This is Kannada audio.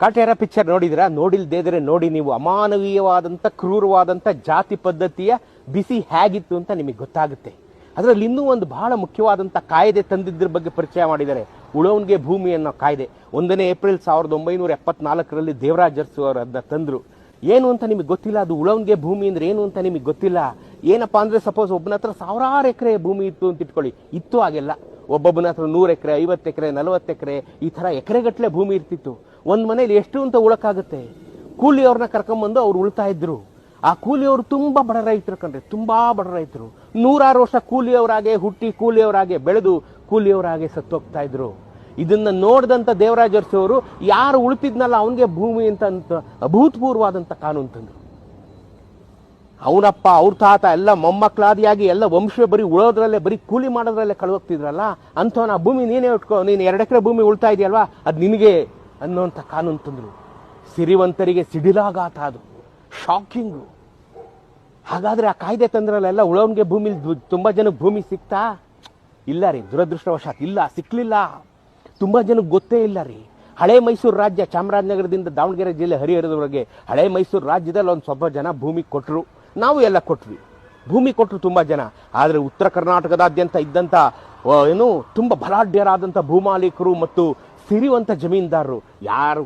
ಕಾಟೇರ ಪಿಕ್ಚರ್ ನೋಡಿದಿರಾ? ನೋಡಿಲ್ದೇದ್ರೆ ನೋಡಿ ನೀವು ಅಮಾನವೀಯವಾದಂಥ, ಕ್ರೂರವಾದಂಥ ಜಾತಿ ಪದ್ಧತಿಯ ಬಿಸಿ ಹೇಗಿತ್ತು ಅಂತ ನಿಮಗೆ ಗೊತ್ತಾಗುತ್ತೆ. ಅದರಲ್ಲಿ ಇನ್ನೂ ಒಂದು ಬಹಳ ಮುಖ್ಯವಾದಂಥ ಕಾಯ್ದೆ ತಂದಿದ್ದರ ಬಗ್ಗೆ ಪರಿಚಯ ಮಾಡಿದ್ದಾರೆ. ಉಳವನ್ಗೆ ಭೂಮಿ ಅನ್ನೋ ಕಾಯ್ದೆ. ಒಂದನೇ ಏಪ್ರಿಲ್ ಸಾವಿರದ ಒಂಬೈನೂರ ಎಪ್ಪತ್ನಾಲ್ಕರಲ್ಲಿ ದೇವರಾಜ್ ಅರಸು ಅವರು ಅದನ್ನ ತಂದ್ರು. ಏನು ಅಂತ ನಿಮಗೆ ಗೊತ್ತಿಲ್ಲ? ಅದು ಉಳವನ್ಗೆ ಭೂಮಿ ಅಂದ್ರೆ ಏನು ಅಂತ ನಿಮಗೆ ಗೊತ್ತಿಲ್ಲ? ಏನಪ್ಪಾ ಅಂದರೆ ಸಪೋಸ್ ಒಬ್ಬನ ಹತ್ರ ಸಾವಿರಾರು ಎಕರೆ ಭೂಮಿ ಇತ್ತು ಅಂತ ಇಟ್ಕೊಳ್ಳಿ. ಇತ್ತು ಹಾಗೆಲ್ಲ. ಒಬ್ಬೊಬ್ಬನ ಹತ್ರ ನೂರು ಎಕರೆ, ಐವತ್ತು ಎಕರೆ, ನಲವತ್ತು ಎಕರೆ ಈ ಥರ ಎಕರೆಗಟ್ಟಲೆ ಭೂಮಿ ಇರ್ತಿತ್ತು. ಒಂದ್ ಮನೇಲಿ ಎಷ್ಟು ಅಂತ ಉಳಕ್ಕಾಗುತ್ತೆ ಕೂಲಿಯವ್ರನ್ನ ಕರ್ಕೊಂಬಂದು ಅವ್ರು ಉಳ್ತಾ ಇದ್ರು. ಆ ಕೂಲಿಯವರು ತುಂಬ ಬಡ ರೈತರು ಕಂಡ್ರೆ ತುಂಬ ಬಡ ರೈತರು. ನೂರಾರು ವರ್ಷ ಕೂಲಿಯವರಾಗೆ ಹುಟ್ಟಿ ಕೂಲಿಯವರಾಗೆ ಬೆಳೆದು ಕೂಲಿಯವರಾಗೆ ಸತ್ತೋಗ್ತಾ ಇದ್ರು. ಇದನ್ನ ನೋಡಿದಂಥ ದೇವರಾಜ ಅರಸವರು ಯಾರು ಉಳಿತಿದ್ನಲ್ಲ ಅವನಿಗೆ ಭೂಮಿ ಅಂತ ಅಭೂತಪೂರ್ವವಾದಂತ ಕಾನೂನು ತಂದರು. ಅವನಪ್ಪ, ಅವ್ರ ತಾತ ಎಲ್ಲ ಮೊಮ್ಮಕ್ಕಳಾದಿಯಾಗಿ ಎಲ್ಲ ವಂಶ ಬರೀ ಉಳೋದ್ರಲ್ಲೇ, ಬರೀ ಕೂಲಿ ಮಾಡೋದ್ರಲ್ಲೇ ಕಳ್ಹೋಗ್ತಿದ್ರಲ್ಲ ಅಂಥವನ ಭೂಮಿ ನೀನೇ ಉಟ್ಕೊ, ನೀನು ಎರಡು ಎಕರೆ ಭೂಮಿ ಉಳ್ತಾ ಇದೆಯಲ್ವಾ? ಅದು ನಿನಗೆ ಅನ್ನೋಂಥ ಕಾನೂನು ತಂದರು. ಸಿರಿವಂತರಿಗೆ ಸಿಡಿಲಾಗಾತ ಅದು ಶಾಕಿಂಗು ಹಾಗಾದರೆ ಆ ಕಾಯ್ದೆ ತಂದ್ರಲ್ಲ, ಎಲ್ಲ ಉಳವನ್ಗೆ ಭೂಮಿ, ತುಂಬ ಜನಕ್ಕೆ ಭೂಮಿ ಸಿಕ್ತಾ? ಇಲ್ಲ ರೀ, ದುರದೃಷ್ಟವಶಾತ್ ಇಲ್ಲ ಸಿಕ್ಕಲಿಲ್ಲ ತುಂಬ ಜನಕ್ಕೆ ಗೊತ್ತೇ ಇಲ್ಲ ರೀ. ಹಳೆ ಮೈಸೂರು ರಾಜ್ಯ ಚಾಮರಾಜನಗರದಿಂದ ದಾವಣಗೆರೆ ಜಿಲ್ಲೆ ಹರಿಹರದವರೆಗೆ ಹಳೆ ಮೈಸೂರು ರಾಜ್ಯದಲ್ಲಿ ಒಂದು ಸ್ವಲ್ಪ ಜನ ಭೂಮಿ ಕೊಟ್ಟರು ನಾವು ಎಲ್ಲ ಕೊಟ್ವಿ. ಭೂಮಿ ಕೊಟ್ಟರು ತುಂಬ ಜನ. ಆದರೆ ಉತ್ತರ ಕರ್ನಾಟಕದಾದ್ಯಂತ ಇದ್ದಂಥ ಏನು, ತುಂಬ ಬಲಾಢ್ಯರಾದಂಥ ಭೂಮಾಲೀಕರು ಮತ್ತು ಸಿರಿವಂತ ಜಮೀನ್ದಾರರು ಯಾರು